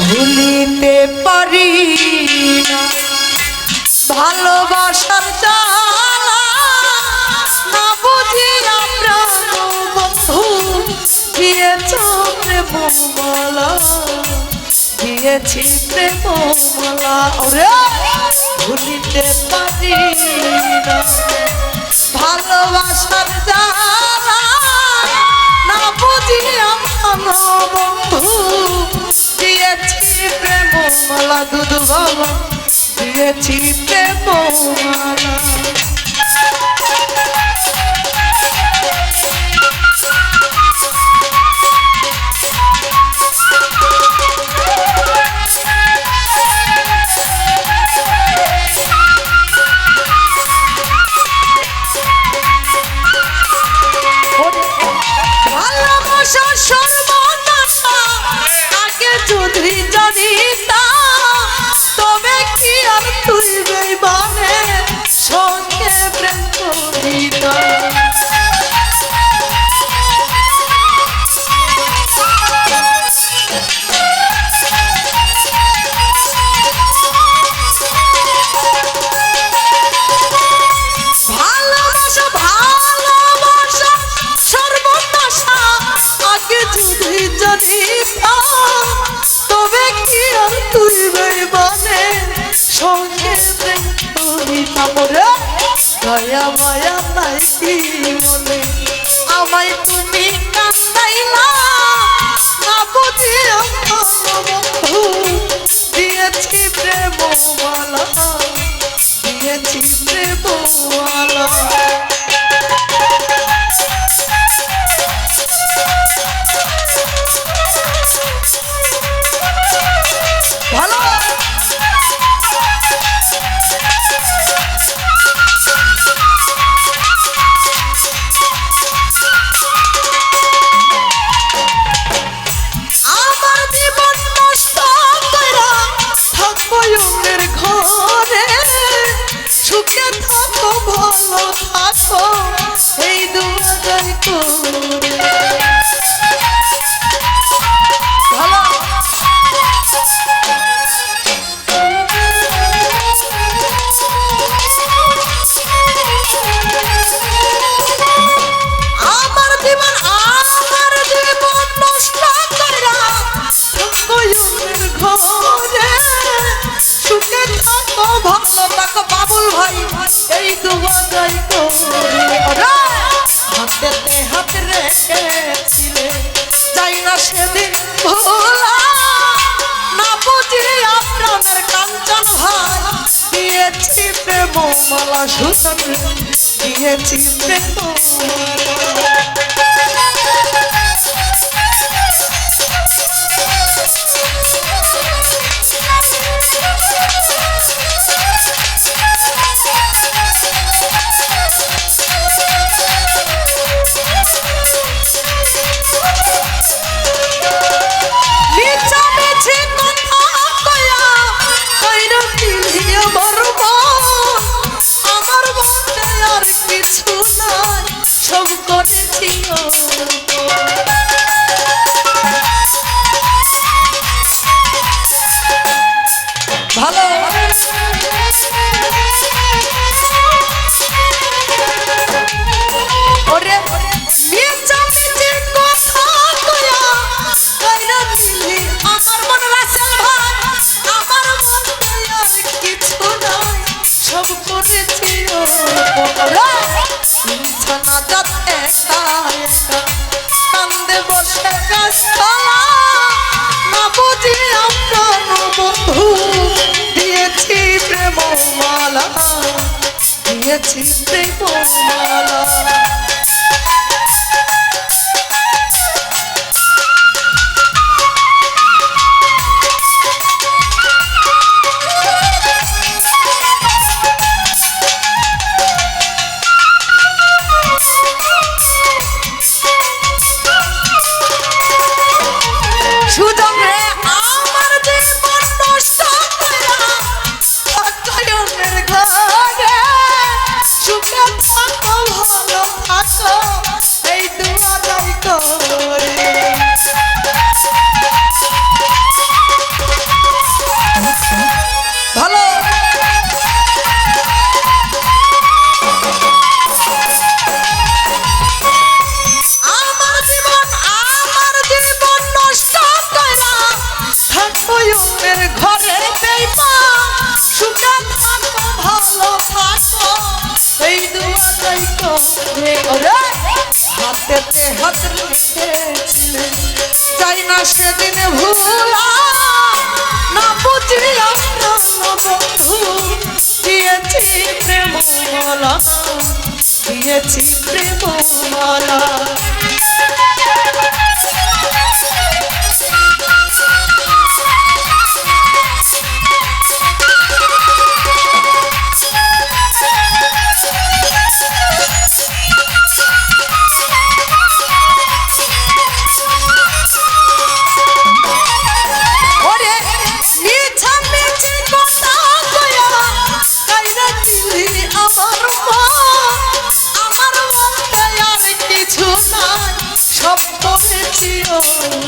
ভুলিতে পারি ভালোবাসার না বুঝি আমরা বন্ধু। দিয়েছ ওরে ভুলিতে পারি ভালোবাসার জ্বালা মালা দুধ বাবা দিয়েছি প্রেম মালা করিতা অন্যের ঘরে। সুখে থাকো ভালো থাকো এই দুয়ারাই করে। দিয়েছি প্রেম মালা সুতন দিয়েছি প্রেম মালা। কিছু নাই সব করেছি। ভালো। ওরে মিছামিছি কথা কয়া, কইরা দিলি আমার মন রাসেল ভাই আমার মনে কিছু নাই, সব করেছি ওরে বিছানা যাতে একা একা কান্দে বসে বুঝি আপনার বন্ধু দিয়েছি প্রেম মালা দিয়েছি প্রেম চাই না সেদিন ভুলা না বুঝিলাম দিয়েছি প্রেম মালা দিয়েছি প্রেম মালা Oh.